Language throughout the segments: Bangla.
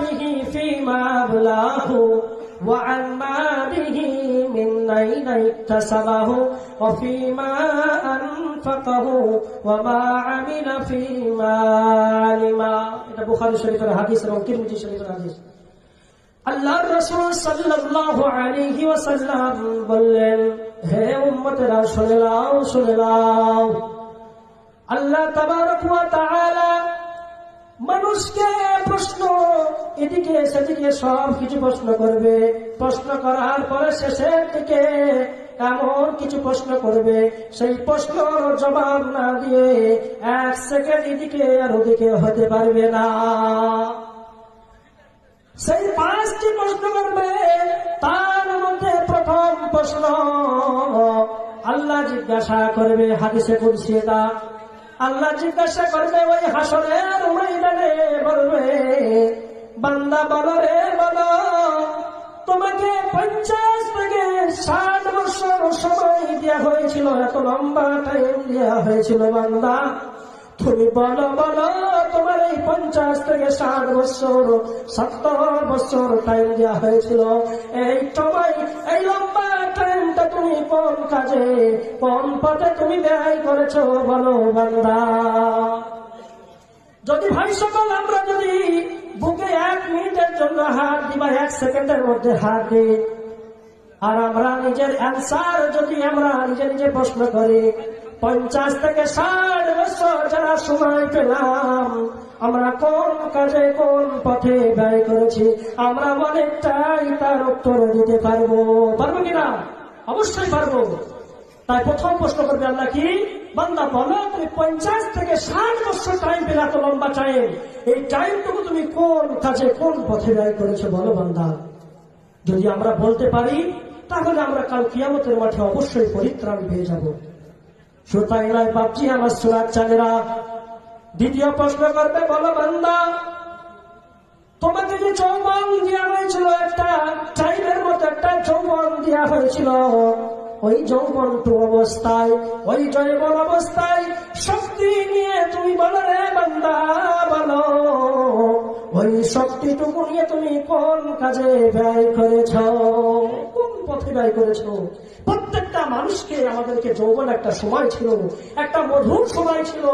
به فيما أبلاه وعن ماله من أين اكتسبه وفيما أنفقه وما عمل فيما علم এটা বুখারী শরীফের হাদিস এবং তিরমিজি শরীফের হাদিস আল্লাহর রাসূল সাল্লাল্লাহু আলাইহি ওয়াসাল্লাম বললেন হে উম্মতেরা শুনে নাও শুনে নাও আল্লাহ তাবারক ওয়া তাআলা মানুষকে প্রশ্ন এদিকে সেদিকে সব কিছু প্রশ্ন করবে। প্রশ্ন করার পরে শেষের দিকে এমন কিছু প্রশ্ন করবে। সেই প্রশ্ন জবাব না দিয়ে এক সেকেন্ড এদিকে আর ওদিকে হতে পারবে না। সেই পাঁচটি প্রশ্ন করবে। তার মধ্যে প্রথম প্রশ্ন, আল্লাহ জিজ্ঞাসা করবে হাদিসে কুলসিয়ে দা আল্লাহ জিজ্ঞাসা করবে ওই হাসনের ময়দানে বলবে বান্দা বলো রে বলো, তোমাকে পঞ্চাশ থেকে ষাট বছর সময় দেওয়া হয়েছিল, এত লম্বা টাইম দেওয়া হয়েছিল বান্দা। তুমি বলো বলো, তোমার এই পঞ্চাশ থেকে ষাট বছর, সত্তর বছর টাইম দেওয়া হয়েছিল। এই সময়, এই লম্বা টাইমটা তুমি কোন কাজে, কোন পথে তুমি ব্যয় করেছ বলো বান্দা। যদি ভাই সকল আমরা যদি বুকে এক মিনিটের জন্য হার দিবা, এক সেকেন্ডের মধ্যে হাত দিই আর আমরা নিজের অ্যান্সার যদি আমরা নিজে নিজে প্রশ্ন করি, পঞ্চাশ থেকে ষাট বছর যারা সময় পেলাম, আমরা কোন কাজে কোন পথে ব্যয় করেছি, আমরা অনেকটাই তার উত্তর দিতে পারব। পারব কিনা অবশ্যই পারব। তাই প্রথম প্রশ্ন করবে আল্লাহ কি? বান্দা, বলো, তুমি পঞ্চাশ থেকে ষাট বছর টাইম পেলে এত লম্বা টাইম এই টাইমটুকু তুমি কোন কাজে, কোন পথে ব্যয় করেছ, বলো বান্দা। যদি আমরা বলতে পারি, তাহলে আমরা কাল কিয়ামতের মাঠে অবশ্যই পরিত্রাণ পেয়ে যাব। নয় বাপজি আমার সুরাত চালেরা দ্বিতীয় প্রশ্ন করবে, বলো বান্দা, তোমাকে যে যৌবন দেওয়া হয়েছিল, একটা টাইমের মতো একটা যৌবন দেওয়া হয়েছিল। ওই যৌবন্ত অবস্থায়, ওই জৈবন অবস্থায়, শক্তি নিয়ে তুমি বলো রে বান্দা, বলো। ওই শক্তিটুকু নিয়ে তুমি কোন কাজে ব্যয় করেছ? ব্যয় করেছ। প্রত্যেকটা মানুষকে আমাদেরকে যৌবন একটা সময় ছিল, একটা মধুর সময় ছিল।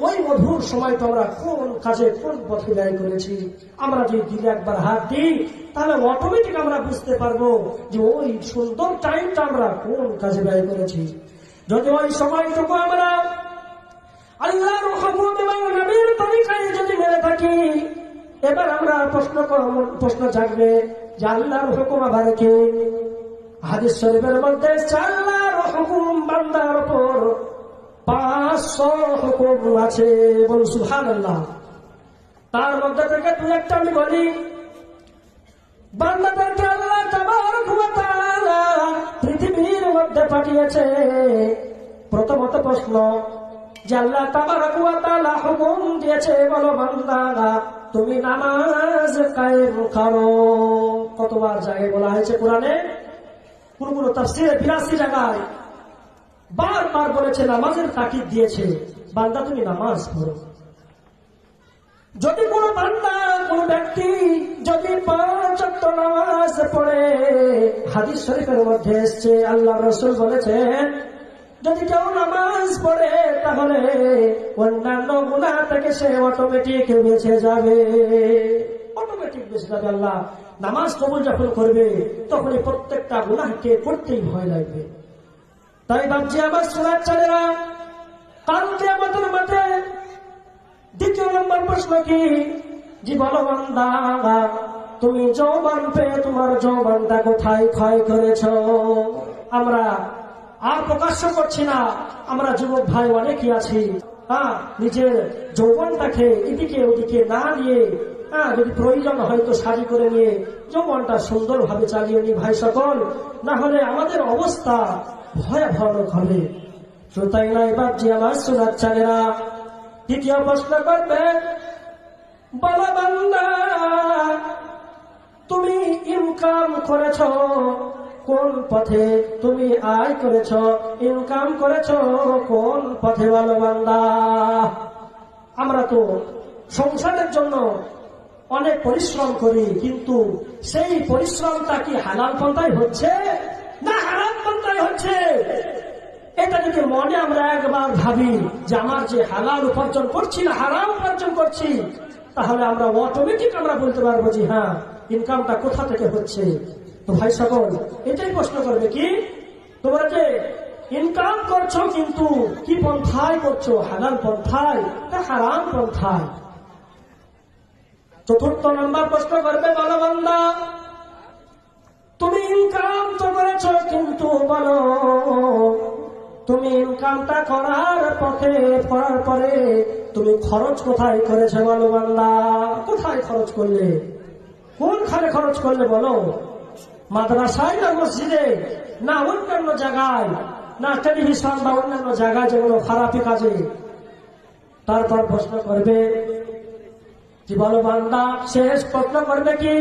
ওই মধুর সময় তো আমরা কোন কাজে কোন পথে ব্যয় করেছি? আমরা যদি দিলে একবার হাত দিই, তাহলে অটোমেটিক আমরা বুঝতে পারব যে ওই সুন্দর টাইমটা আমরা কোন কাজে ব্যয় করেছি। যদি ওই সময়টুকু আমরা আল্লাহর হুকুম থাকি, এবার আমরা প্রশ্ন প্রশ্ন জাগবে যে আল্লাহর হুকুম আবার কে? হাদিস শরীফের মধ্যে আল্লাহর হুকুম বান্দার উপর পাঁচশো হুকুম আছে। বল সুহান তার মধ্যে থেকে দু একটা আমি বলি। বান্দাদেরকে আল্লাহ পৃথিবীর মধ্যে পাঠিয়েছে। প্রথমত প্রশ্ন, যে আল্লাহ তাআলা হুকুম দিয়েছে, বলো বান্দারা, তুমি নামাজ কায়েম করো। কতবার জায়গায় বলা হয়েছে কোরআনে? কোন কোন তাফসিরে বিরাশি জায়গায় বারবার বলেছে, নামাজের তাকিদ দিয়েছে। বান্দা, তুমি নামাজ পড়ো। যদি কোনো বান্দা, কোন ব্যক্তি যদি পাঁচ নামাজ পড়ে, হাদিস শরীফের মধ্যে এসছে, আল্লাহ রসুল বলেছেন, যদি কেউ নামাজ পড়ে, তাহলে অন্যান্য গুণা থেকে সে অটোমেটিক বেঁচে যাবে। অটোমেটিক বেঁচে যাবে আল্লাহ। নামাজ কবুল যখন করবে, তখন এই প্রত্যেকটা গুণাকে করতেই ভয় লাগবে। তাই ভাবছি আমার সোনার চালেরা কালকে আমাদের মাঠে দ্বিতীয় নম্বর প্রশ্ন কি? যে বলো তুমি যৌবন পেয়ে তোমার যৌবনটা কোথায় ক্ষয় করেছ? আমরা আর প্রকাশ্য করছি না, আমরা যুবক ভাই অনেকই আছি। হ্যাঁ নিজের যৌবনটাকে এদিকে ওদিকে না নিয়ে হ্যাঁ যদি প্রয়োজন হয়তো শাড়ি করে নিয়ে যৌবনটা সুন্দরভাবে চালিয়ে নি ভাই সকল। না হলে আমাদের অবস্থা ভয়াবহ হবে শ্রোতাই নয় বাপজি আমার সোনার চালেরা দ্বিতীয় প্রশ্ন করবে বলা বান্দা, তুমি ইনকাম করেছ? কোন পথে তুমি আয় করেছ? ইনকাম করেছ কোন পথে বলো বান্দা? আমরা তো সংসারের জন্য অনেক পরিশ্রম করি, কিন্তু সেই পরিশ্রমটা কি হালাল পন্থায় হচ্ছে না হারাম পন্থায় হচ্ছে? এটা যদি মনে আমরা একবার ভাবি যে আমার যে হালাল উপার্জন করছি না হারাম উপার্জন করছি, তাহলে আমরা অটোমেটিক আমরা বলতে পারব যে হ্যাঁ ইনকামটা কোথা থেকে হচ্ছে? তো ভাই সকল, এটাই প্রশ্ন করবে কি? তোমরা যে ইনকাম করছ কিন্তু কি পন্থায় করছ? হালাল পন্থায় না হারাম পন্থায়? চতুর্থ নম্বর প্রশ্ন করবে বলো বলবন্দা তুমি ইনকাম তো করেছ, কিন্তু বলো, তুমি ইনকামটা করার পথে করার পরে তুমি খরচ কোথায় করেছে বলো বান্দা কোথায় খরচ করলে? কোনখানে খরচ করলে বলো? মাদ্রাসায় না মসজিদে? না অন্যান্য জায়গায়? না টেলিভিশন বা অন্যান্য জায়গায় যেগুলো খারাপি কাজে? তারপর প্রশ্ন করবে কি বলো বান্দা? শেষ প্রশ্ন করবে কি?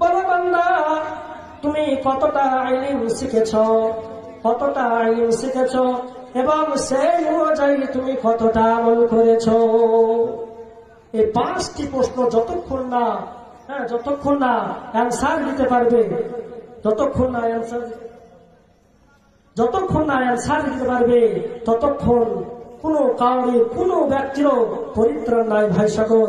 বলো বান্দা, তুমি কতটা আইলিম শিখেছ? কতটা আইলিম শিখেছ? এবং সেই অনুযায়ী তুমি কতটা আমল করেছ? এই পাঁচটি প্রশ্ন যতক্ষণ না হ্যাঁ যতক্ষণ না অ্যান্সার দিতে পারবে যতক্ষণ না অ্যান্সার যতক্ষণ না অ্যান্সার দিতে পারবে, ততক্ষণ কোনো কাউরে কোনো ব্যক্তিরও পরিত্রাণ নাই ভাই সকল